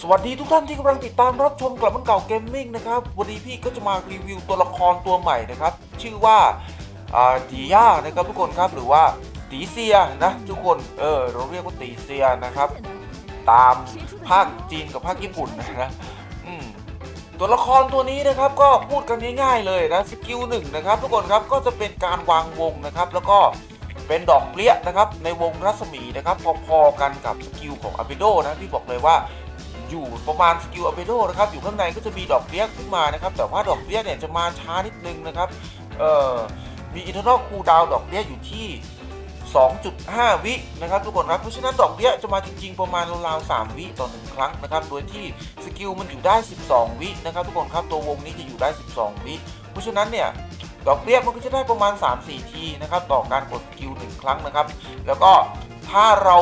สวัสดีทุกท่านที่กำลังติดตามรับชมกลับมันเก่าเกมมิ่งนะครับ วันนี้พี่ก็จะมารีวิวตัวละครตัวใหม่นะครับ ชื่อว่าตีย่านะครับทุกคนครับหรือว่าตีเซียนะทุกคนเออเราเรียกว่าตีเซียนะครับ ตามภาคจีนกับภาคญี่ปุ่นนะนะอืมตัวละครตัวนี้นะครับก็พูดกันง่ายๆเลยนะสกิลหนึ่งนะครับทุกคนครับก็จะเป็นการวางวงนะครับแล้วก็เป็นดอกเปรี้ยนะครับในวงรัศมีนะครับพอๆกันกับสกิลของอาเบโดนะพี่บอกเลยว่า อยู่ประมาณสกิลอเบโดนะครับอยู่ข้างในก็จะมีดอกเบี้ยขึ้นมานะครับแต่ว่าดอกเบี้ยเนี่ยจะมาช้านิดนึงนะครับเอ่อมีอินเทอร์นอลคูลดาวดอกเบี้ยอยู่ที่ 2.5 วินะครับทุกคนครับเพราะฉะนั้นดอกเบี้ยจะมาจริงๆประมาณราวๆ3 วิต่อหนึ่งครั้งนะครับโดยที่สกิลมันอยู่ได้ 12 วินะครับทุกคนครับตัววงนี้จะอยู่ได้ 12 วิเพราะฉะนั้นเนี่ยดอกเบี้ยมันก็จะได้ประมาณ 3-4 ทีนะครับต่อการกดสกิลหนึ่งครั้งนะครับ แล้วก็ถ้าเรา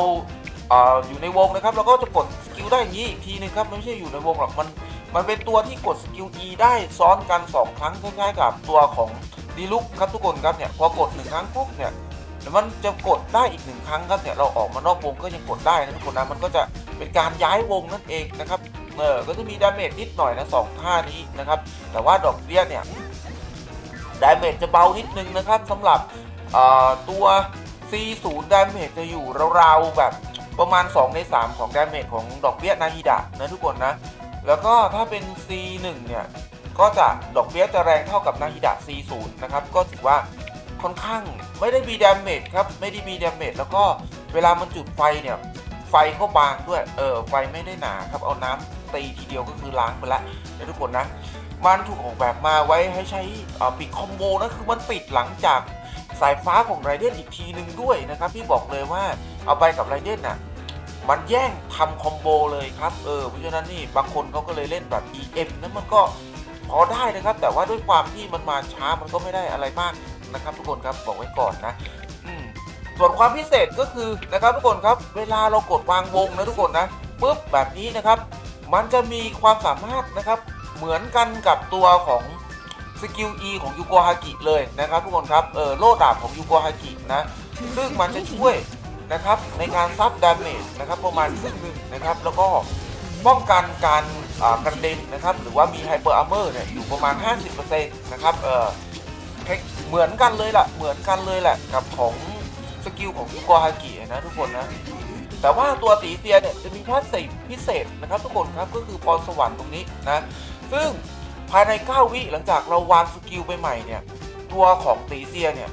อยู่ในวงนะครับเราก็จะกด กิลได้อย่างนี้อีกทีนึงครับมันไม่ใช่อยู่ในวงหรอกมันมันเป็นตัวที่กดสกิล E ได้ซ้อนกัน 2 ครั้งคล้ายๆกับตัวของดีลุกครับทุกคนครับเนี่ยพอกดหนึ่งครั้งปุ๊บเนี่ยมันจะกดได้อีกหนึ่งครั้งครับเนี่ยเราออกมานอกวงก็ยังกดได้นะทุกคนนะมันก็จะเป็นการย้ายวงนั่นเองนะครับเออก็จะมีดาเมจนิดหน่อยนะสองท่านี้นะครับแต่ว่าดอกเบี้ยเนี่ยดาเมจจะเบานิดนึงนะครับสำหรับเอ่อตัว C0 ดาเมจจะอยู่ราวๆแบบ ประมาณ 2 ใน 3 ของดาเมจของดอกเบี้ยนาฮิดะนะทุกคนนะ แล้วก็ถ้าเป็น C1 เนี่ยก็จะดอกเบี้ยจะแรงเท่ากับนาฮิดะ C0 นะครับ ก็ถือว่าค่อนข้างไม่ได้มีดาเมจครับ ไม่ได้มีดาเมจแล้วก็เวลามันจุดไฟเนี่ย ไฟก็บางด้วย เออไฟไม่ได้หนาครับ เอาน้ำตีทีเดียวก็คือล้างไปละนะทุกคนนะ มันถูกออกแบบมาไว้ให้ใช้อปิดคอมโบนะคือมันปิดหลังจาก สายฟ้าของไรเดนอีกทีหนึ่งด้วยนะครับ พี่บอกเลยว่าเอาไปกับไรเดนน่ะมันแย่งทำคอมโบเลยครับ เออเพราะฉะนั้นนี่บางคนเขาก็เลยเล่นแบบ EM นั้นมันก็พอได้นะครับ แต่ว่าด้วยความที่มันมาช้ามันก็ไม่ได้อะไรมากนะครับ ทุกคนครับบอกไว้ก่อนนะส่วนความพิเศษก็คือนะครับทุกคนครับเวลาเรากดวางวงนะทุกคนนะปุ๊บแบบนี้นะครับ มันจะมีความสามารถนะครับเหมือนกันกับตัวของ สกิล E ของยูโกฮากิเลยนะครับทุกคนครับเออโล่ดาบของยูโกฮากินะซึ่งมันจะช่วยนะครับในการซับดาเมจนะครับประมาณครึ่งหนึ่งนะครับแล้วก็ป้องกันการกระเด็นนะครับหรือว่ามีไฮเปอร์อาร์เมอร์เนี่ยอยู่ประมาณ 50%นะครับเออเหมือนกันเลยล่ะเหมือนกันเลยแหละกับของสกิลของยูโกฮากินะทุกคนนะแต่ว่าตัวตีเตียเนี่ยจะมีแค่สีพิเศษนะครับทุกคนครับก็คือพรสวรรค์ตรงนี้นะซึ่งายใน 9 วิหลังจากเราวางสกิลไปใหม่เนี่ย ตัวของตีเซียเนี่ย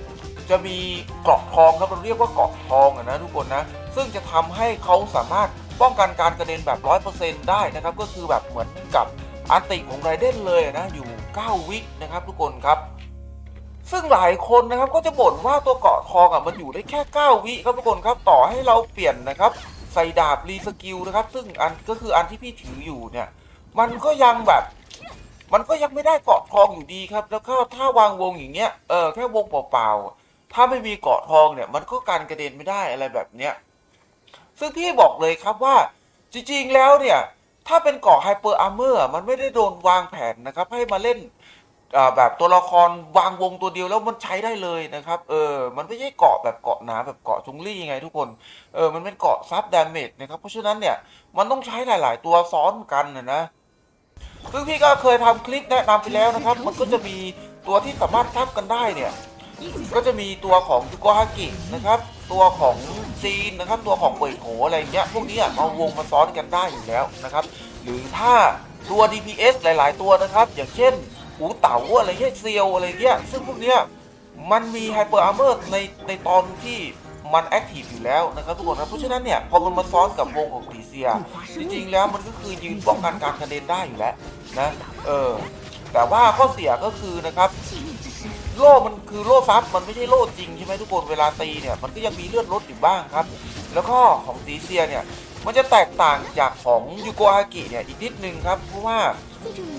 จะมีเกราะทองครับเราเรียกว่าเกราะทองอะนะทุกคนนะ ซึ่งจะทำให้เขาสามารถป้องกันการกระเด็นแบบ 100%ได้นะครับ ก็คือแบบเหมือนกับอันติของไรเดนเลยนะ อยู่ 9 วินะครับทุกคนครับ ซึ่งหลายคนนะครับก็จะบ่นว่าตัวเกาะทองอะมันอยู่ได้แค่ 9 วิครับทุกคนครับต่อให้เราเปลี่ยนนะครับ ใส่ดาบรีสกิลนะครับ ซึ่งอันก็คืออันที่พี่ถืออยู่เนี่ย มันก็ยังแบบ มันก็ยังไม่ได้เกาะทองอยู่ดีครับ แล้วก็ถ้าวางวงอย่างเงี้ยเออแค่วงเปล่าๆถ้าไม่มีเกาะทองเนี่ย มันก็การกระเด็นไม่ได้อะไรแบบเนี้ยซึ่งพี่บอกเลยครับว่าจริงๆแล้วเนี่ย ถ้าเป็นเกาะไฮเปอร์อาร์เมอร์มันไม่ได้โดนวางแผนนะครับ ให้มาเล่นแบบตัวละครวางวงตัวเดียวแล้วมันใช้ได้เลยนะครับ เออ มันไม่ใช่เกาะแบบเกาะหนาแบบเกาะจุงลี่ไงทุกคน เออ มันเป็นเกาะซับดาเมจนะครับ เพราะฉะนั้นเนี่ย มันต้องใช้หลาย ๆ ตัวซ้อนกันนะนะ ซึ่งพี่ก็เคยทำคลิปแนะนำไปแล้วนะครับ มันก็จะมีตัวที่สามารถทับกันได้เนี่ย ก็จะมีตัวของยูโกฮากินะครับ ตัวของจีนนะครับ ตัวของเปิดโหอะไรเงี้ย พวกนี้อะเอาวงมาซ้อนกันได้อยู่แล้วนะครับ หรือถ้าตัว DPS หลาย ๆ ตัวนะครับ อย่างเช่นหูเต๋าอะไรเงี้ยเซียวอะไรเงี้ย ซึ่งพวกเนี้ยมันมีไฮเปอร์อาร์เมอร์ในในตอนที่ มันแอคทีฟอยู่แล้วนะครับทุกคนครับเพราะฉะนั้นเนี่ยพอมันมาซ้อนกับวงของตีเซีย จริงๆแล้วมันก็คือยืนป้องกันการกระเด็นได้อยู่แล้วนะเออแต่ว่าข้อเสียก็คือนะครับโล่มันคือโล่ซับมันไม่ใช่โล่จริงใช่ไหมทุกคนเวลาตีเนี่ยมันก็ยังมีเลือดลดอยู่บ้างครับ แล้วก็ของตีเซียเนี่ยมันจะแตกต่างจากของยูโกฮากิเนี่ยอีกนิดนึงครับเพราะว่า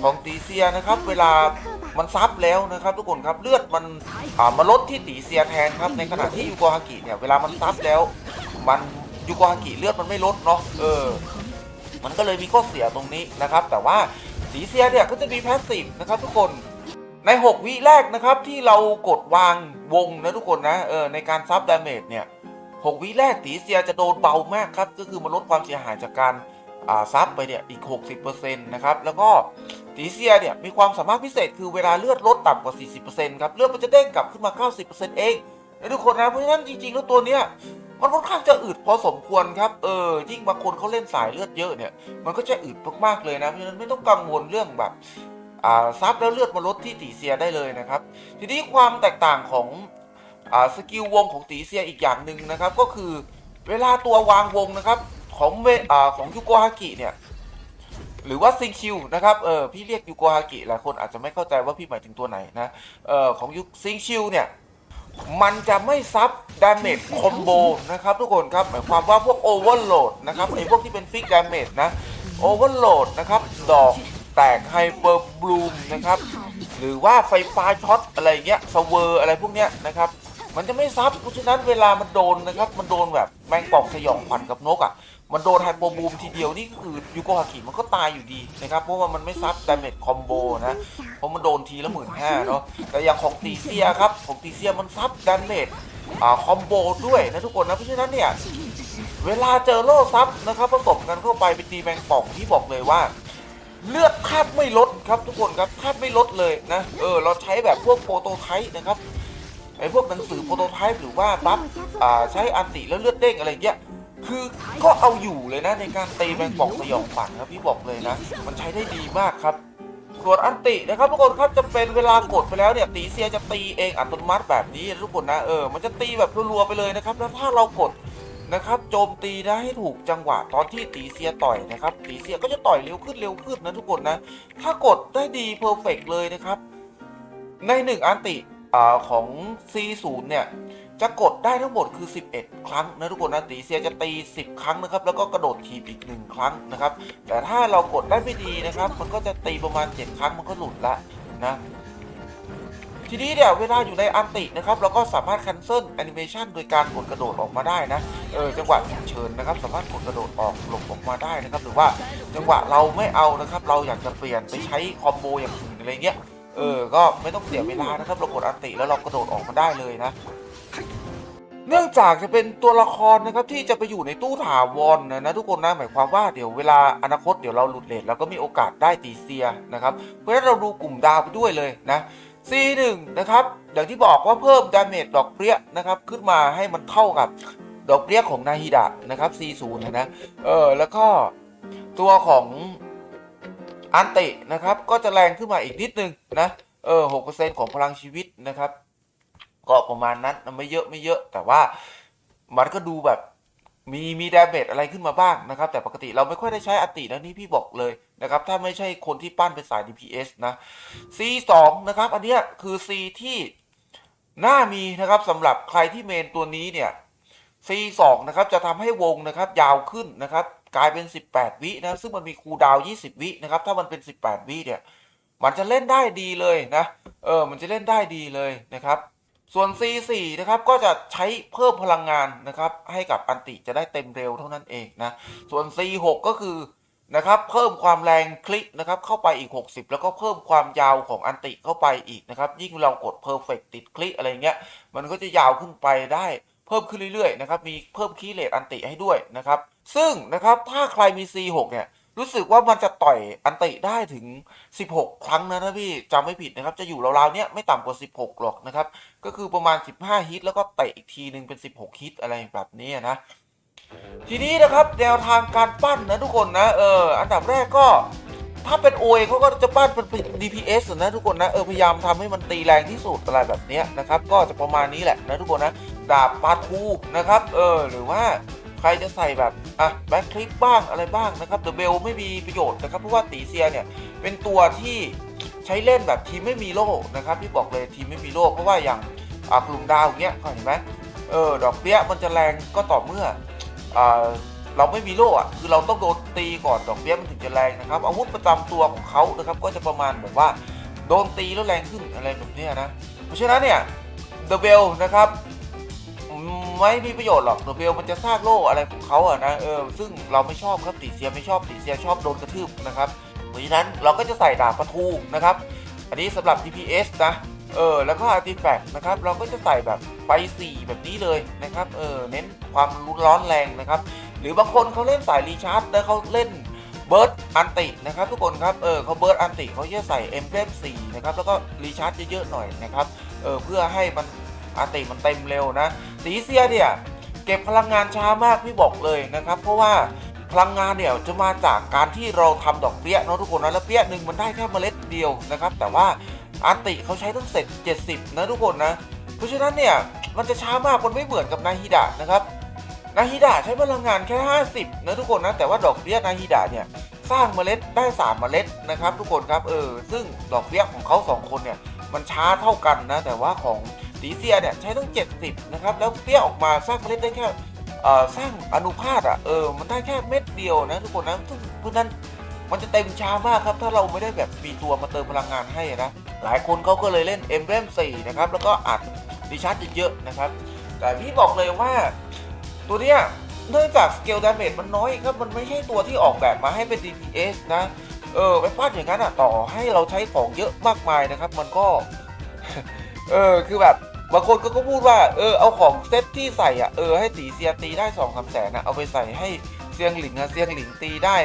ของตีเซียนะครับ เวลา มันซับแล้วนะครับทุกคนครับเลือดมันอ่ามาลดที่ตีเซียแทนครับในขณะที่ยูโกฮากิเนี่ยเวลามันซับแล้ว มันยูโกฮากิเลือดมันไม่ลดเนาะเออ มันก็เลยมีข้อเสียตรงนี้นะครับ แต่ว่าตีเซียเนี่ยก็จะมีแพสซีฟนะครับทุกคนใน 6 วิแรกนะครับที่เรากดวางวงนะทุกคนนะเออในการซับดาเมจเนี่ย6วิแรกตีเซียจะโดนเบามากครับ ก็คือมันลดความเสียหายจากการอ่าซับไปเนี่ยอีก 60%นะครับแล้วก็ ตีเซียเนี่ยมีความสามารถพิเศษคือเวลาเลือดลดต่ำกว่า 40%ครับเลือดมันจะเด้งกลับขึ้นมา 90%เองนะทุกคนนะเพราะฉะนั้นจริงๆแล้วตัวเนี้ยมันค่อนข้างจะอึดพอสมควรครับเออยิ่งบางคนเขาเล่นสายเลือดเยอะเนี่ย มันก็จะอึดมากๆเลยนะเพราะฉะนั้นไม่ต้องกังวลเรื่องแบบอ่าซับแล้วเลือดมาลดที่ตีเซียได้เลยนะครับ ทีนี้ความแตกต่างของอ่าสกิลวงของตีเซียอีกอย่างหนึ่งนะครับ ก็คือเวลาตัววางวงนะครับของเวอ่าของยูโกฮากิเนี่ย หรือว่าซิงคิวนะครับเออพี่เรียกยูโกฮากิหลายคนอาจจะไม่เข้าใจว่าพี่หมายถึงตัวไหนนะเออของยูซิงคิวเนี่ยมันจะไม่ซับดาเมจคอมโบนะครับทุกคนครับหมายความว่าพวกโอเวอร์โหลดนะครับไอ้พวกที่เป็นฟิกดาเมจนะโอเวอร์โหลดนะครับดอกแตกไฮเปอร์บลูมนะครับหรือว่าไฟฟ้าช็อตอะไรเงี้ยสเวอร์อะไรพวกเนี้ยนะครับมันจะไม่ซับเพราะฉะนั้นเวลามันโดนนะครับ มันโดนแบบแมงป่องสยองขวัญกับนกอะ มันโดนไฮโปบูมทีเดียวนี่ก็คือยูโกฮากิมันก็ตายอยู่ดีนะครับ เพราะว่ามันไม่ซับดาเมจคอมโบนะ เพราะมันโดนทีละหมื่นห้าเนาะแต่อย่างของตีเซียครับ ของตีเซียมันซับดาเมจคอมโบด้วยนะทุกคนนะ เพราะฉะนั้นเนี่ย เวลาเจอโล่ซับนะครับผสมกันเข้าไปเป็นตีแมงป่องที่บอกเลยว่าเลือดแทบไม่ลดครับทุกคนครับแทบไม่ลดเลยนะ เออ เราใช้แบบพวกโปรโตไทป์นะครับไอพวกหนังสือโปรโตไทป์หรือว่าบัฟอ่าใช้อันติแล้วเลือดเด้งอะไรเงี้ย คือก็เอาอยู่เลยนะในการตีแมงป่องสยองขวัญครับพี่บอกเลยนะ มันใช้ได้ดีมากครับส่วนอันตินะครับทุกคนครับจะเป็นเวลากดไปแล้วเนี่ยตีเซียจะตีเองอัตโนมัติแบบนี้ทุกคนนะเออมันจะตีแบบรัวๆไปเลยนะครับ แล้วถ้าเรากดนะครับโจมตีได้ให้ถูกจังหวะตอนที่ตีเซียต่อยนะครับตีเซียก็จะต่อยเร็วขึ้นเร็วขึ้นนะทุกคนนะ ถ้ากดได้ดีเพอร์เฟกเลยนะครับ ในหนึ่งอันติอ่าของ C0 เนี่ย จะกดได้ทั้งหมดคือ 11 ครั้งนะทุกคนนะตีเซียจะตี 10 ครั้งนะครับ แล้วก็กระโดดถีบอีก 1 ครั้งนะครับ แต่ถ้าเรากดได้ไม่ดีนะครับ มันก็จะตีประมาณ 7 ครั้งมันก็หลุดละนะทีนี้เนี่ยเวลาอยู่ในอันตินะครับเราก็สามารถ cancel animation โดยการกดกระโดดออกมาได้นะเออจังหวะฉุกเฉินนะครับ สามารถกดกระโดดออกหลบออกมาได้นะครับ หรือว่าจังหวะเราไม่เอานะครับ เราอยากจะเปลี่ยนไปใช้คอมโบอย่างอื่นอะไรเงี้ยเออก็ไม่ต้องเสียเวลานะครับเรากดอันติแล้วเรากระโดดออกมาได้เลยนะ เนื่องจากจะเป็นตัวละครนะครับที่จะไปอยู่ในตู้ถาวรนะนะทุกคนนะหมายความว่าเดี๋ยวเวลาอนาคตเดี๋ยวเราหลุดเลทเราก็มีโอกาสได้ตีเซียนะครับเพราะฉะนั้นเราดูกลุ่มดาวไปด้วยเลยนะ C1 นะครับอย่างที่บอกว่าเพิ่มดาเมจดอกเปรี้ยนะครับขึ้นมาให้มันเท่ากับดอกเปรี้ยของนาฮิดะนะครับ C0 นะนะเออแล้วก็ตัวของอันตินะครับก็จะแรงขึ้นมาอีกนิดนึงนะเออหกเปอร์เซ็นต์ของพลังชีวิตนะครับ ก็ประมาณนั้นไม่เยอะไม่เยอะ แต่ว่ามันก็ดูแบบมีมีดาเมจอะไรขึ้นมาบ้างนะครับ แต่ปกติเราไม่ค่อยได้ใช้อตินะนี่พี่บอกเลยนะครับ ถ้าไม่ใช่คนที่ปั้นเป็นสาย DPS นะ C2 นะครับ อันนี้คือ C ที่น่ามีนะครับสำหรับใครที่เมนตัวนี้เนี่ย C2 นะครับจะทำให้วงนะครับยาวขึ้นนะครับ กลายเป็น 18 วินะซึ่งมันมีคูดาว 20 วินะครับ ถ้ามันเป็น 18 วิเนี่ย มันจะเล่นได้ดีเลยนะ เออ มันจะเล่นได้ดีเลยนะครับ ส่วน C4 นะครับก็จะใช้เพิ่มพลังงานนะครับ ให้กับอันติจะได้เต็มเร็วเท่านั้นเองนะ ส่วน C6 ก็คือนะครับเพิ่มความแรงคลิกนะครับเข้าไปอีก 60 แล้วก็เพิ่มความยาวของอันติเข้าไปอีกนะครับ ยิ่งเรากด perfect ติดคลิกอะไรเงี้ย มันก็จะยาวขึ้นไปได้เพิ่มขึ้นเรื่อยๆนะครับ มีเพิ่มคีย์เลทอันติให้ด้วยนะครับ ซึ่งนะครับถ้าใครมี C6 เนี่ย รู้สึกว่ามันจะต่อยอันติได้ถึง 16 ครั้งนะนะพี่จำไม่ผิดนะครับ จะอยู่ราวๆเนี้ยไม่ต่ำกว่า 16 หรอกนะครับ ก็คือประมาณ 15 ฮิตแล้วก็เตะอีกทีหนึ่งเป็น 16 ฮิตอะไรแบบนี้นะ ทีนี้นะครับแนวทางการปั้นนะทุกคนนะเอออันดับแรกก็ถ้าเป็นโอยเขาก็จะปั้นเป็น DPS นะทุกคนนะเออพยายามทำให้มันตีแรงที่สุดอะไรแบบเนี้ยนะครับ ก็จะประมาณนี้แหละนะทุกคนนะดาบปาทูนะครับ เออหรือว่า ใครจะใส่แบบอะแบ็คคลิปบ้างอะไรบ้างนะครับเดอะเบลไม่มีประโยชน์นะครับ เพราะว่าตีเซียเนี่ยเป็นตัวที่ใช้เล่นแบบทีมไม่มีโล่นะครับที่บอกเลยทีมไม่มีโล่เพราะว่าอย่างอ่ากลุ่มดาวอย่างเงี้ยเห็นไหมเออดอกเบี้ยมันจะแรงก็ต่อเมื่ออ่าเราไม่มีโล่อะคือเราต้องโดนตีก่อนดอกเบี้ยมันถึงจะแรงนะครับ อาวุธประจำตัวของเขานะครับก็จะประมาณแบบว่าโดนตีแล้วแรงขึ้นอะไรแบบนี้นะ เพราะฉะนั้นเนี่ยเดอะเบลนะครับ ไม่มีประโยชน์หรอกเดอะเบลมันจะสร้างโล่อะไรของเขาอะนะเออซึ่งเราไม่ชอบครับตีเซียไม่ชอบตีเซียชอบโดนกระทืบนะครับเพราะฉะนั้นเราก็จะใส่ดาบประทูนะครับ อันนี้สำหรับ DPS นะเออแล้วก็ Artifact นะครับเราก็จะใส่แบบไฟ4แบบนี้เลยนะครับเออเน้นความรุนร้อนแรงนะครับ หรือบางคนเขาเล่นสายรีชาร์จแล้วเขาเล่นเบิร์ดอันตินะครับทุกคนครับเออเขาเบิร์ดอันติเขาจะใส่เอ็มเบมสี่นะครับแล้วก็รีชาร์จเยอะๆหน่อยนะครับเออเพื่อให้มัน อันติมันเต็มเร็วนะตีเซียเนี่ยเก็บพลังงานช้ามากพี่บอกเลยนะครับ เพราะว่าพลังงานเนี่ยจะมาจากการที่เราทำดอกเปี้ยเนาะทุกคนนะแล้วเปี้ยหนึ่งมันได้แค่เมล็ดเดียวนะครับ แต่ว่าอันติเขาใช้ตั้งเสร็จ 70 นะทุกคนนะ เพราะฉะนั้นเนี่ยมันจะช้ามากมันไม่เหมือนกับนาฮิดะนะครับนาฮิดะใช้พลังงานแค่ 50 นะทุกคนนะแต่ว่าดอกเบี้ยนาฮิดะเนี่ยสร้างเมล็ดได้ 3 เมล็ดนะครับ ทุกคนครับเออซึ่งดอกเบี้ยของเขาสองคนเนี่ยมันช้าเท่ากันนะแต่ว่าของ ตีเซียเนี่ยใช้ตั้ง 70 นะครับ แล้วเปี้ยออกมาสร้างเมล็ดได้แค่สร้างอนุภาคอะเออมันได้แค่เม็ดเดียวนะทุกคนนะซึ่งเพราะนั้นมันจะเต็มชามากครับ ถ้าเราไม่ได้แบบมีตัวมาเติมพลังงานให้นะ หลายคนเขาก็เลยเล่น e m b l e m 4 นะครับ แล้วก็อัดดีชาร์จเยอะๆนะครับ แต่พี่บอกเลยว่าตัวเนี้ยเนื่องจากสเกลดาเมจมันน้อยครับ มันไม่ใช่ตัวที่ออกแบบมาให้เป็น DPS นะ เออไปพลาดอย่างนั้นอะต่อให้เราใช้ของเยอะมากมายนะครับ มันก็ เออคือแบบ บางคนก็ก็พูดว่าเออเอาของเซตที่ใส่อะเออให้ตีเซียตีได้สองสามแสนนะเอาไปใส่ให้เซียงหลิงอะเซียงหลิงตีได้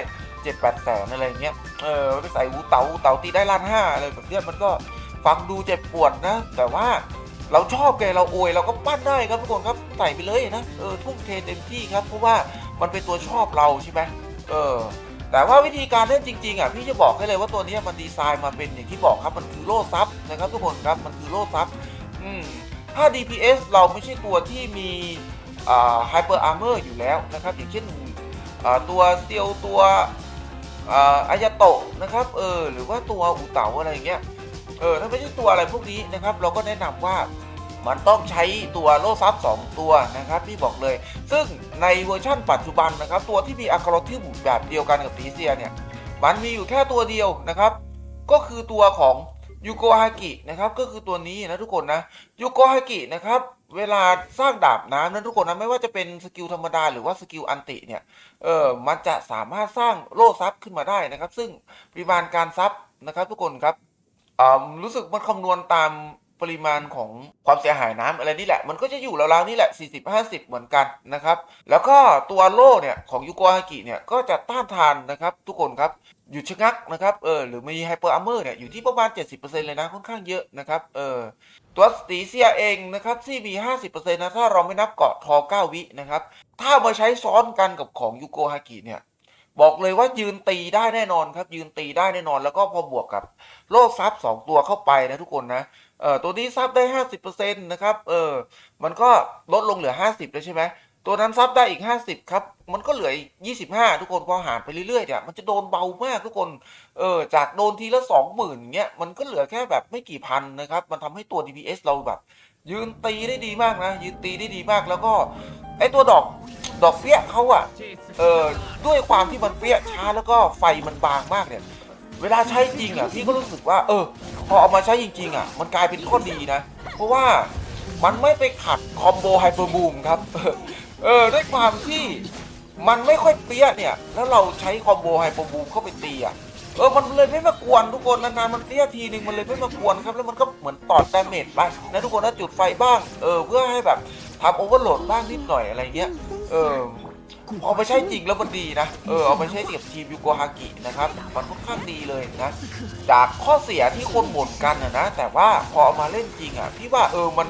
เจ็ดแปดแสนอะไรเงี้ยเออไปใส่หูเต๋าหูเต๋าตีได้ล้านห้าอะไรแบบเนี้ยมันก็ฟังดูเจ็บปวดนะ แต่ว่าเราชอบแกเราอวยเราก็ปั้นได้ครับทุกคนครับใส่ไปเลยนะเออทุ่มเทเต็มที่ครับเพราะว่ามันเป็นตัวชอบเราใช่ไหมเออแต่ว่าวิธีการเล่นจริงๆอะพี่จะบอกให้เลยว่าตัวนี้มันดีไซน์มาเป็นอย่างที่บอกครับมันคือโล่ซับนะครับทุกคนครับมันคือโล่ซับอืม ถ้า DPS เราไม่ใช่ตัวที่มีไฮเปอร์อาร์เมอร์อยู่แล้วนะครับ อย่างเช่นตัวเซียวตัวอาอยาโตะนะครับเออหรือว่าตัวอูเต๋าอะไรอย่างเงี้ยเออถ้าไม่ใช่ตัวอะไรพวกนี้นะครับ เราก็แนะนำว่ามันต้องใช้ตัวโลซับ2ตัวนะครับพี่บอกเลย ซึ่งในเวอร์ชั่นปัจจุบันนะครับ ตัวที่มีอัลกอริทึมแบบเดียวกันกับตีเซียเนี่ยมันมีอยู่แค่ตัวเดียวนะครับ ก็คือตัวของ ยูโกฮากินะครับก็คือตัวนี้นะทุกคนนะยูโกฮากินะครับเวลาสร้างดาบน้ำนั้นทุกคนนะไม่ว่าจะเป็นสกิลธรรมดาหรือว่าสกิลอันติเนี่ยเออมันจะสามารถสร้างโล่ซับขึ้นมาได้นะครับ ซึ่งปริมาณการซับนะครับ ทุกคนครับอ่ารู้สึกมันคำนวณตาม ปริมาณของความเสียหายน้ำอะไรนี่แหละ มันก็จะอยู่ราวๆนี่แหละ 40-50 เหมือนกันนะครับ แล้วก็ตัวโล่เนี่ยของยูโกฮากิเนี่ยก็จะต้านทานนะครับทุกคนครับอยู่ชะงักนะครับ เออ หรือมีไฮเปอร์อาร์เมอร์เนี่ย อยู่ที่ประมาณ 70%เลยนะ ค่อนข้างเยอะนะครับ เออ ตัวสตีเซียเองนะครับที่มี50%นะ ถ้าเราไม่นับเกาะทอ 9 วินะครับ ถ้ามาใช้ซ้อนกันกับของยูโกฮากิเนี่ย บอกเลยว่ายืนตีได้แน่นอนครับ ยืนตีได้แน่นอน แล้วก็พอบวกกับโล่ซับสองตัวเข้าไปนะทุกคนนะ เออตัวนี้ซับได้ห้าสิบเปอร์เซ็นต์นะครับเออมันก็ลดลงเหลือห้าสิบแล้วใช่ไหมตัวนั้นซับได้อีกห้าสิบครับ มันก็เหลือยี่สิบห้าทุกคนพอหารไปเรื่อยๆเนี่ยมันจะโดนเบามากทุกคนเออจากโดนทีละสองหมื่นเงี้ยมันก็เหลือแค่แบบไม่กี่พันนะครับ มันทำให้ตัว DPS เราแบบ ยืนตีได้ดีมากนะ ยืนตีได้ดีมากแล้วก็ไอตัวดอกดอกเปี้ยเขาอะเออด้วยความที่มันเปี้ยช้าแล้วก็ไฟมันบางมากเนี่ย เวลาใช้จริงอะพี่ก็รู้สึกว่า เออ พอเอามาใช้จริง ๆ อะ มันกลายเป็นข้อดีนะ เพราะว่ามันไม่ไปขัดคอมโบไฮเปอร์บูมครับเออด้วยความที่มันไม่ค่อยเปี้ยเนี่ย แล้วเราใช้คอมโบไฮเปอร์บูมเข้าไปตีอะเออ มันเลยไม่มากวนทุกคนนานๆมันเตี้ยทีนึงมันเลยไม่มากวนครับ แล้วมันก็เหมือนตอดดาเมจไปนะทุกคนนะจุดไฟบ้าง เออ เพื่อให้แบบทำโอเวอร์โหลดบ้างนิดหน่อยอะไรเงี้ย เออ เอาไปใช้จริงแล้วมันดีนะ เออเอาไปใช้กับทีมยูโกฮากินะครับ มันค่อนข้างดีเลยนะ จากข้อเสียที่คนบ่นกันนะนะแต่ว่าพอเอามาเล่นจริงอะ พี่ว่าเออมัน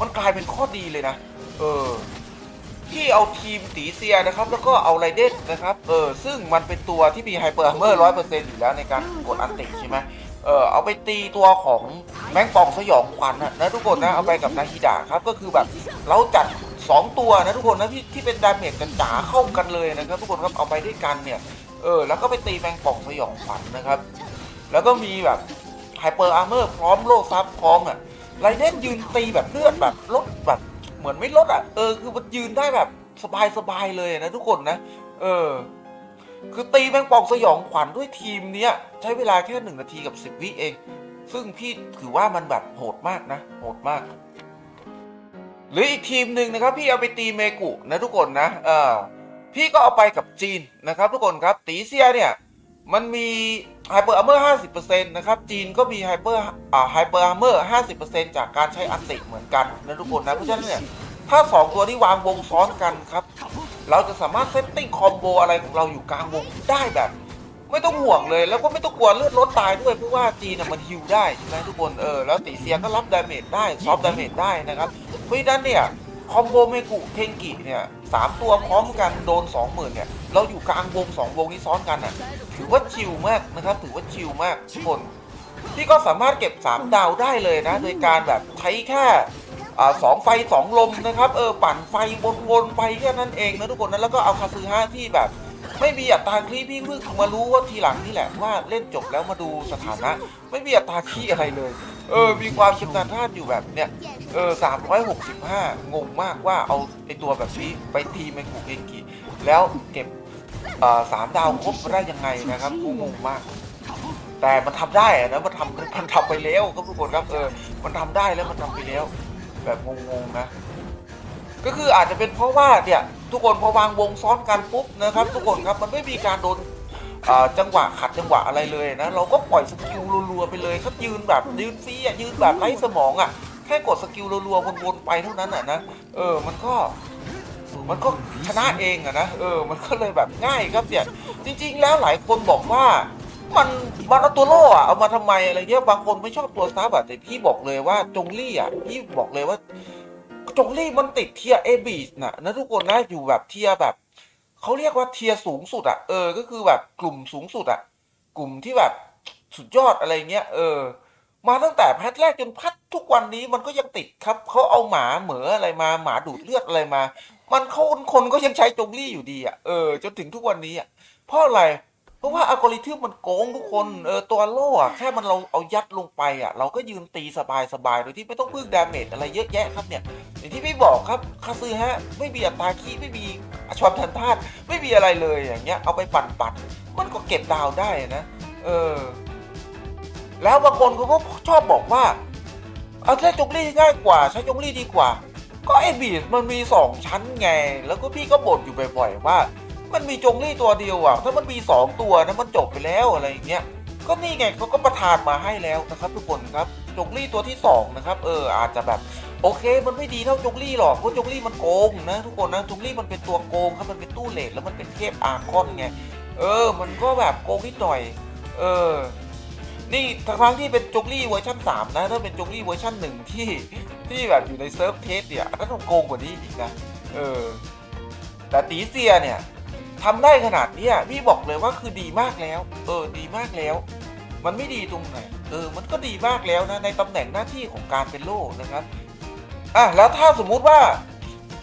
มันกลายเป็นข้อดีเลยนะ เออพี่เอาทีมตีเซียนะครับ แล้วก็เอาไรเดนนะครับ เออซึ่งมันเป็นตัวที่มีไฮเปอร์เมอร์ร้อยเปอร์เซ็นต์อยู่แล้วในการกดอันติใช่ไหมเออเอาไปตีตัวของแมงปองสยองขวัญนนะทุกคนนะเอาไปกับนาฮิดะครับก็คือแบบเราจัด 2 ตัวนะทุกคนนะที่ที่เป็นดาเมจกันจ๋าเข้ากันเลยนะครับ ทุกคนครับเอาไปด้วยกันเนี่ยเออแล้วก็ไปตีแมงป่องสยองขวัญนะครับ แล้วก็มีแบบไฮเปอร์อาร์เมอร์พร้อมโล่ซับพร้อมอะไรเดนยืนตีแบบเลือดแบบลดแบบเหมือนไม่ลดอะเออคือมันยืนได้แบบสบายๆเลยนะทุกคนนะ เออ คือตีแมงป่องสยองขวัญด้วยทีมเนี้ย ใช้เวลาแค่หนึ่งนาทีกับสิบวิเอง ซึ่งพี่ถือว่ามันแบบโหดมากนะ โหดมาก หรืออีกทีมหนึ่งนะครับพี่เอาไปตีเมกุนะทุกคนนะเออพี่ก็เอาไปกับจีนนะครับ ทุกคนครับตีเซียเนี่ยมันมีไฮเปอร์อาร์เมอร์50%นต์นะครับจีนก็มีไฮเปอร์อ่าไฮเปอร์อาร์เมอร์50%จากการใช้อันติเหมือนกันนะทุกคนนะเพราะฉะนั้นเนี่ยถ้า2ตัวที่วางวงซ้อนกันครับ เราจะสามารถเซตติ้งคอมโบอะไรของเราอยู่กลางวงได้แบบ ไม่ต้องห่วงเลยแล้วก็ไม่ต้องกลัวเลือดลดตายด้วยเพราะว่าจีนน่ะมันฮิวได้ใช่ไหมทุกคนเออแล้วตีเซียก็รับดาเมจได้ซอฟดาเมจได้นะครับเพราะฉะนั้นเนี่ยคอมโบเมกุเทงกิเนี่ยสามตัวพร้อมกันโดนสองหมื่นเนี่ยเราอยู่กลางวงสองวงนี้ซ้อนกันอะถือว่าชิลมากนะครับถือว่าชิลมากทุกคนที่ก็สามารถเก็บ 3 ดาวได้เลยนะ โดยการแบบใช้แค่อ่าสองไฟสองลมนะครับเออปั่นไฟวนๆไปแค่นั้นเองนะทุกคนนะแล้วก็เอาคาซึฮะที่แบบ ไม่มีอัตราคลีพี่เพิ่งมารู้ว่าทีหลังนี่แหละว่าเล่นจบแล้วมาดูสถานะ ไม่มีอัตราคีอะไรเลย เออ มีความชำนาญท่าอยู่แบบเนี้ยเออสามร้อยหกสิบห้างงมากว่าเอาไอตัวแบบนี้ไปทีไมกูเกงกีแล้วเก็บเอ่อสามดาวครบมาได้ยังไงนะครับกูงงมากแต่มันทำได้นะมันทำมันทำไปแล้วครับทุกคนครับเออ มันทำได้แล้วมันทำไปแล้ว แบบงงๆนะ ก็คืออาจจะเป็นเพราะว่าเนี่ย ทุกคนพอวางวงซ้อนกันปุ๊บนะครับ ทุกคนครับมันไม่มีการโดนจังหวะขัดจังหวะอะไรเลยนะเราก็ปล่อยสกิลรัวๆไปเลยครับยืนแบบยืนฟรีอะยืนแบบไร้สมองอะแค่กดสกิลรัวๆวนๆไปเท่านั้นอะนะเออมันก็มันก็ชนะเองอะนะเออ มันก็เลยแบบง่ายครับเนี่ยจริง ๆ แล้วหลายคนบอกว่ามันมันเอาตัวโล่อะเอามาทำไมอะไรเงี้ยบางคนไม่ชอบตัวสตาร์บัตแต่พี่บอกเลยว่าจงลี่อะพี่บอกเลยว่า จงลี่มันติดเทียเอบีสน่ะนะทุกคนนะอยู่แบบเทียแบบเขาเรียกว่าเทียสูงสุดอะเออ ก็คือแบบกลุ่มสูงสุดอะกลุ่มที่แบบสุดยอดอะไรเงี้ยเออ มาตั้งแต่แพทแรกจนพัดทุกวันนี้มันก็ยังติดครับเขาเอาหมาเหมืออะไรมาหมาดูดเลือดอะไรมา มันคนคนก็ยังใช้จงลี่อยู่ดีอะเออจนถึงทุกวันนี้อะเพราะอะไรเพราะว่าอัลกอริทึมมันโกงทุกคนเออตัวโล่อะแค่มันเราเอายัดลงไปอะเราก็ยืนตีสบายสบายๆโดยที่ไม่ต้องพึ่งดาเมจอะไรเยอะแยะครับเนี่ยอย่างที่พี่บอกครับคาซึฮะไม่มีอัตราคีไม่มีชวมทันทาตไม่มีอะไรเลยอย่างเงี้ยเอาไปปั่นปั่นๆมันก็เก็บดาวได้นะเออแล้วบางคนเขาก็ชอบบอกว่าเอาใช้จงลี่ง่ายกว่าใช้จงลี่ดีกว่า ก็ไอบีดมันมีสองชั้นไง แล้วก็พี่ก็บ่นอยู่บ่อยๆว่า มันมีจงลี่ตัวเดียวอะ ถ้ามันมีสองตัวนะมันจบไปแล้วอะไรอย่างเงี้ย ก็นี่ไงเขาก็ประทานมาให้แล้วนะครับทุกคนครับ จงลี่ตัวที่สองนะครับ เอออาจจะแบบโอเค มันไม่ดีเท่าจงลี่หรอก เพราะจงลี่มันโกงนะทุกคนนะจงลี่มันเป็นตัวโกงครับ มันเป็นตู้เลทแล้วมันเป็นเทพอาร์คอนไง เออ มันก็แบบโกงนิดหน่อย เออ นี่ทั้งที่เป็นจงลี่เวอร์ชัน3 นะ ถ้าเป็นจงลี่เวอร์ชันหนึ่งที่ที่แบบอยู่ในเซิร์ฟเทสเนี่ยก็ต้องโกงกว่านี้อีกนะ เออ แต่ตีเซียเนี่ย ทำได้ขนาดนี้พี่บอกเลยว่าคือดีมากแล้ว เออ ดีมากแล้ว มันไม่ดีตรงไหน เออ มันก็ดีมากแล้วนะ ในตำแหน่งหน้าที่ของการเป็นโล่นะครับ อะ แล้วถ้าสมมุติว่า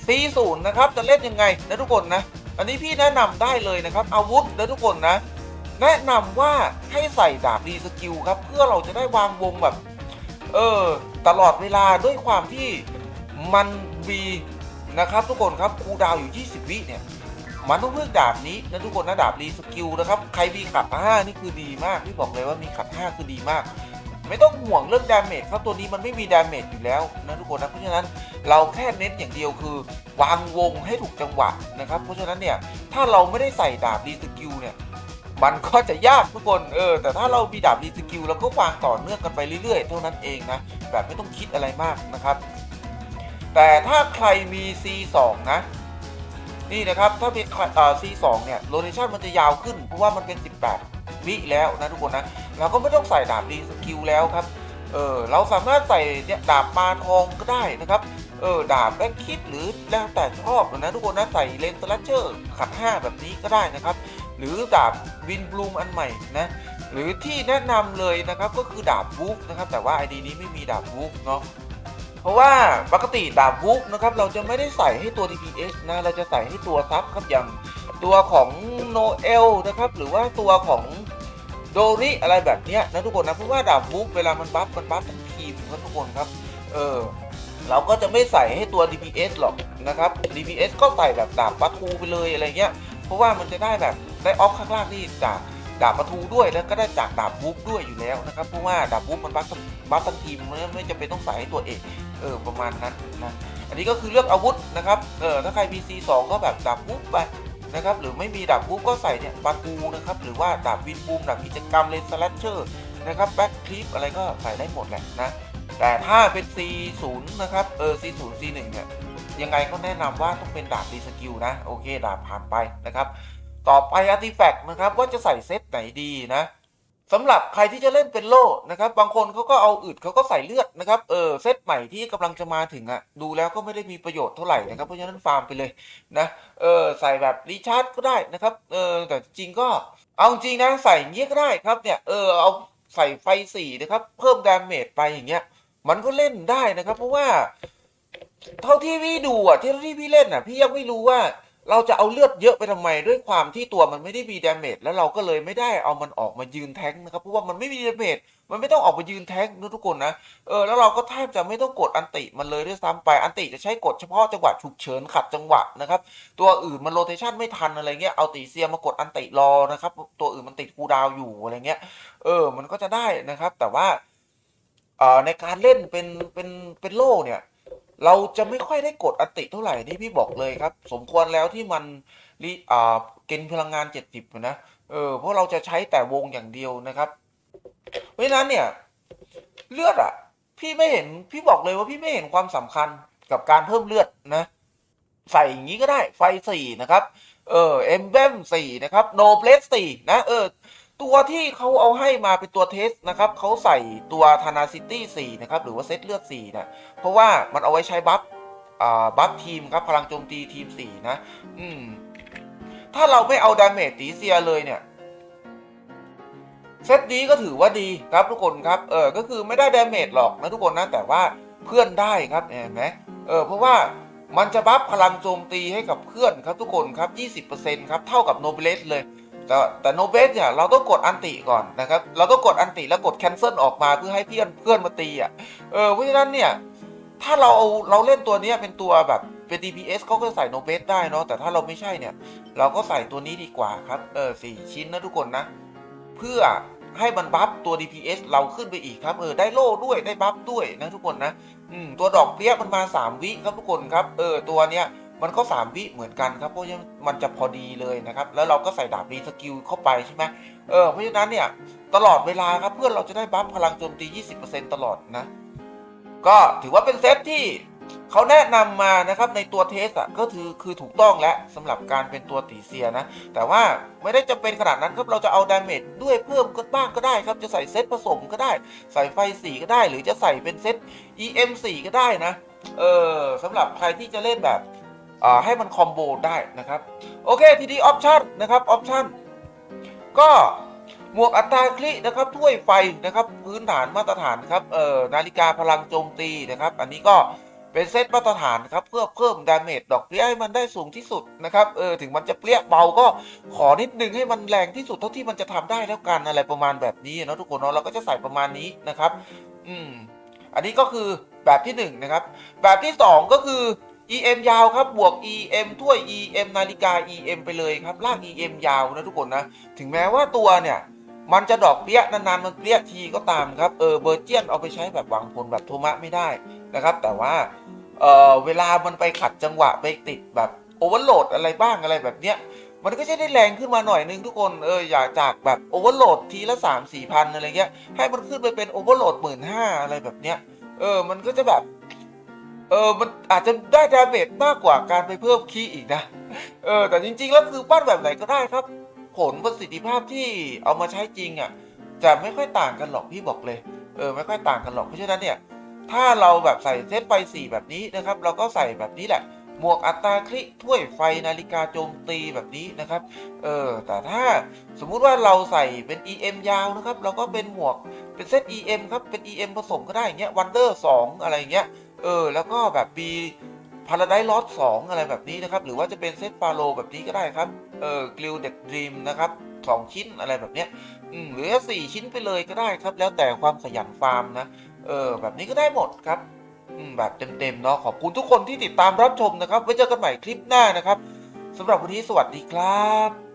C0 นย์นะครับ จะเล่นยังไงนะทุกคนนะ อันนี้พี่แนะนำได้เลยนะครับ อาวุธนะทุกคนนะ แนะนำว่าให้ใส่ดาบรีสกิลครับ เพื่อเราจะได้วางวงแบบ เออ ตลอดเวลาด้วยความที่มันมีนะครับทุกคนครับ คูดาวอยู่ 20 วิเนี่ย มันต้องเลือกดาบนี้นะทุกคนนะดาบรีสกิลนะครับใครมีขัด5นี่คือดีมากพี่บอกเลยว่ามีขัด5คือดีมาก ไม่ต้องห่วงเรื่องดาเมจครับตัวนี้มันไม่มีดาเมจอยู่แล้วนะทุกคนนะเพราะฉะนั้นเราแค่เน้นอย่างเดียวคือ วางวงให้ถูกจังหวะนะครับเพราะฉะนั้นเนี่ยถ้าเราไม่ได้ใส่ดาบรีสกิลเนี่ยมันก็จะยากทุกคนเออแต่ถ้าเรามีดาบรีสกิลเราก็วางต่อเนื่องกันไปเรื่อยๆ เท่านั้นเองนะแบบไม่ต้องคิดอะไรมากนะครับ แต่ถ้าใครมี C2 นะ นี่นะครับถ้าเป็นเอ่อ C2 เนี่ยโรเทชันมันจะยาวขึ้นเพราะว่ามันเป็น 18 วิแล้วนะทุกคนนะเราก็ไม่ต้องใส่ดาบรีสกิลแล้วครับเออเราสามารถใส่เนี่ยดาบปาทองก็ได้นะครับเออดาบแบ็คคิดหรือแล้วแต่ชอบนะทุกคนนะใส่เลนสลัชเชอร์ขัด5แบบนี้ก็ได้นะครับ หรือดาบวินบลูมอันใหม่นะหรือที่แนะนำเลยนะครับก็คือดาบวูฟนะครับแต่ว่า ID นี้ไม่มีดาบวูฟเนาะ ราะว่าปกติดาบวูฟนะครับเราจะไม่ได้ใส่ให้ตัว DPS นะเราจะใส่ให้ตัวซับครับอย่างตัวของโนเอลนะครับหรือว่าตัวของโดริอะไรแบบนี้นะทุกคนนะเพราะว่าดาบวูฟเวลามันบัฟมันบัฟทั้งทีมครับทุกคนครับเออเราก็จะไม่ใส่ให้ตัว DPS หรอกนะครับ DPS ก็ใส่แบบดาบปัทูไปเลยอะไรเงี้ยเพราะว่ามันจะได้แบบได้ออฟข้างล่างนี่จากดาบประทูด้วยแล้วก็ได้จากดาบวูฟด้วยอยู่แล้วนะครับเพราะว่าดาบวูฟมันบัฟทั้งบัฟทั้งทีมันไม่จำเป็นต้องใส่ให้ตัวเอก เออประมาณนั้นนะอันนี้ก็คือเลือกอาวุธนะครับเออถ้าใครมี C2 ก็แบบดาบวูฟไปนะครับหรือไม่มีดาบวูฟก็ใส่เนี่ยปาทูนะครับหรือว่าดาบวินบูมดาบกิจกรรมเลนสแลชเชอร์นะครับแบ็คคลิปอะไรก็ใส่ได้หมดแหละนะแต่ถ้าเป็น C0 นะครับเออ C0 C1 เนี่ยยังไงก็แนะนำว่าต้องเป็นดาบรีสกิลนะโอเคดาบผ่านไปนะครับต่อไปอาร์ติแฟกต์นะครับว่าจะใส่เซตไหนดีนะ สำหรับใครที่จะเล่นเป็นโล่นะครับ บางคนเขาก็เอาอึดเขาก็ใส่เลือดนะครับ เออเซตใหม่ที่กำลังจะมาถึงอะดูแล้วก็ไม่ได้มีประโยชน์เท่าไหร่นะครับ เพราะฉะนั้นฟาร์มไปเลยนะ เออใส่แบบรีชาร์จก็ได้นะครับ เออแต่จริงก็เอาจริงนะใส่เงี้ยก็ได้ครับเนี่ย เออเอาใส่ไฟสี่นะครับ เพิ่มดาเมจไปอย่างเงี้ย มันก็เล่นได้นะครับ เพราะว่า เท่าที่พี่ดูอะที่ที่พี่เล่นอะพี่ยังไม่รู้ว่า เราจะเอาเลือดเยอะไปทำไมด้วยความที่ตัวมันไม่ได้มีดาเมจแล้วเราก็เลยไม่ได้เอามันออกมายืนแท้งนะครับเพราะว่ามันไม่มีดาเมจมันไม่ต้องออกมายืนแท้งนะทุกคนนะเออแล้วเราก็แทบจะไม่ต้องกดอันติมันเลยด้วยซ้ำไปอันติจะใช้กดเฉพาะจังหวะฉุกเฉินขัดจังหวะนะครับตัวอื่นมันโรเทชันไม่ทันอะไรเงี้ยเอาตีเซียมากดอันติรอนะครับตัวอื่นมันติดคูดาวอยู่อะไรเงี้ยเออมันก็จะได้นะครับแต่ว่าเอ่อในการเล่นเป็นเป็นเป็นโล่เนี่ย เราจะไม่ค่อยได้กดอติเท่าไหร่นี่พี่บอกเลยครับ สมควรแล้วที่มันรีอ่าเกินพลังงาน70นะเออเพราะเราจะใช้แต่วงอย่างเดียวนะครับเพราะฉะนั้นเนี่ย เลือดอะ พี่ไม่เห็นพี่บอกเลยว่าพี่ไม่เห็นความสำคัญกับการเพิ่มเลือดนะ ใส่อย่างนี้ก็ได้ไฟสี่นะครับ เออเอ็มเบมสี่นะครับโนเ l สสี่นะเออ ตัวที่เขาเอาให้มาเป็นตัวเทสนะครับเขาใส่ตัวธนาซิตี้สี่นะครับหรือว่าเซตเลือดสี่นะเพราะว่ามันเอาไว้ใช้บัฟบัฟทีมครับพลังโจมตีทีมสี่นะ อืม ถ้าเราไม่เอาดาเมจตีเซียเลยเนี่ยเซตนี้ก็ถือว่าดีครับทุกคนครับ เออ ก็คือไม่ได้ดาเมจหรอกนะทุกคนนะ แต่ว่าเพื่อนได้ครับเห็นไหมเออ เพราะว่ามันจะบัฟพลังโจมตีให้กับเพื่อนครับทุกคนครับ 20%ครับ เท่ากับโนเบเลสเลย แต่แต่โนเบสเนี่ยเราต้องกดอันติก่อนนะครับ เราต้องกดอันติแล้วกดแคนเซิลออกมาเพื่อให้เพื่อนเพื่อนมาตีอะเออเพราะฉะนั้นเนี่ยถ้าเราเอาเราเล่นตัวนี้เป็นตัวแบบเป็น DPS เขาก็ใส่โนเบสได้เนาะแต่ถ้าเราไม่ใช่เนี่ย เราก็ใส่ตัวนี้ดีกว่าครับเออสี่ชิ้นนะทุกคนนะ เพื่อให้มันบัฟตัว DPS เราขึ้นไปอีกครับเออได้โล่ด้วยได้บัฟด้วยนะทุกคนนะอืมตัวดอกเบี้ยมันมา 3 วิครับทุกคนครับเออตัวเนี้ย มันก็ 3 วิเหมือนกันครับ เพราะฉะนั้นมันจะพอดีเลยนะครับ แล้วเราก็ใส่ดาบรีสกิลเข้าไปใช่ไหมเออเพราะฉะนั้นเนี่ยตลอดเวลาครับเพื่อนเราจะได้บัฟพลังโจมตี 20%ตลอดนะ ก็ถือว่าเป็นเซตที่เขาแนะนำมานะครับในตัวเทสอะก็คือคือถูกต้องแล้วสำหรับการเป็นตัวตีเซียนะ แต่ว่าไม่ได้จำเป็นขนาดนั้นครับเราจะเอาดาเมจด้วยเพิ่มก็บ้างก็ได้ครับ จะใส่เซตผสมก็ได้ ใส่ไฟสีก็ได้ หรือจะใส่เป็นเซต EM 4 ก็ได้นะ เออสำหรับใครที่จะเล่นแบบ ให้มันคอมโบได้นะครับ โอเค ทีนี้ออปชันนะครับออปชันก็หมวกอัตราคลินะครับถ้วยไฟนะครับพื้นฐานมาตรฐานครับเอ่อนาฬิกาพลังโจมตีนะครับ อันนี้ก็เป็นเซตมาตรฐานครับเพื่อเพิ่มดาเมจดอกเบี้ยให้มันได้สูงที่สุดนะครับเออถึงมันจะเปรี้ยเบาก็ขอนิดนึงให้มันแรงที่สุดเท่าที่มันจะทำได้แล้วกันอะไรประมาณแบบนี้เนาะทุกคนเนาะเราก็จะใส่ประมาณนี้นะครับ อืมอันนี้ก็คือแบบที่หนึ่งนะครับแบบที่สองก็คือ EM ยาวครับบวก EM ถ้วย EM นาฬิกา EM ไปเลยครับลาก EM ยาวนะทุกคนนะ ถึงแม้ว่าตัวเนี่ยมันจะดอกเปี้ยนานๆมันเปี้ยทีก็ตามครับเออเบอร์เจียนเอาไปใช้แบบหวังผลแบบโทมะไม่ได้นะครับ แต่ว่าเออเวลามันไปขัดจังหวะไปติดแบบโอเวอร์โหลดอะไรบ้างอะไรแบบเนี้ยมันก็จะได้แรงขึ้นมาหน่อยนึงทุกคนเอออยากจากแบบโอเวอร์โหลดทีละสามสี่พันอะไรเงี้ยให้มันขึ้นไปเป็นโอเวอร์โหลดหมื่นห้าอะไรแบบเนี้ยเออมันก็จะแบบ เออมันอาจจะได้ดาเมจมากกว่าการไปเพิ่มคีย์อีกนะ เออ แต่จริง ๆ แล้วคือปั้นแบบไหนก็ได้ครับ ผลประสิทธิภาพที่เอามาใช้จริงอะ จะไม่ค่อยต่างกันหรอกพี่บอกเลย เออ ไม่ค่อยต่างกันหรอก เพราะฉะนั้นเนี่ย ถ้าเราแบบใส่เซตไฟสี่แบบนี้นะครับ เราก็ใส่แบบนี้แหละ หมวกอัตราคลิถ้วยไฟนาฬิกาโจมตีแบบนี้นะครับ เออ แต่ถ้าสมมุติว่าเราใส่เป็น EM ยาวนะครับ เราก็เป็นหมวกเป็นเซต EM ครับ เป็น EM ผสมก็ได้อย่างเงี้ย Wonder 2อะไรอย่างเงี้ย เออ แล้วก็แบบมี Paradise Lost 2อะไรแบบนี้นะครับ หรือว่าจะเป็นเซตฟาโลแบบนี้ก็ได้ครับ เออกลิวเด็กดรีมนะครับสองชิ้นอะไรแบบเนี้ยอืมหรือสี่ชิ้นไปเลยก็ได้ครับ แล้วแต่ความขยันฟาร์มนะ เออ แบบนี้ก็ได้หมดครับอืมแบบเต็มๆเนาะขอบคุณทุกคนที่ติดตามรับชมนะครับ ไว้เจอกันใหม่คลิปหน้านะครับสำหรับวันนี้สวัสดีครับ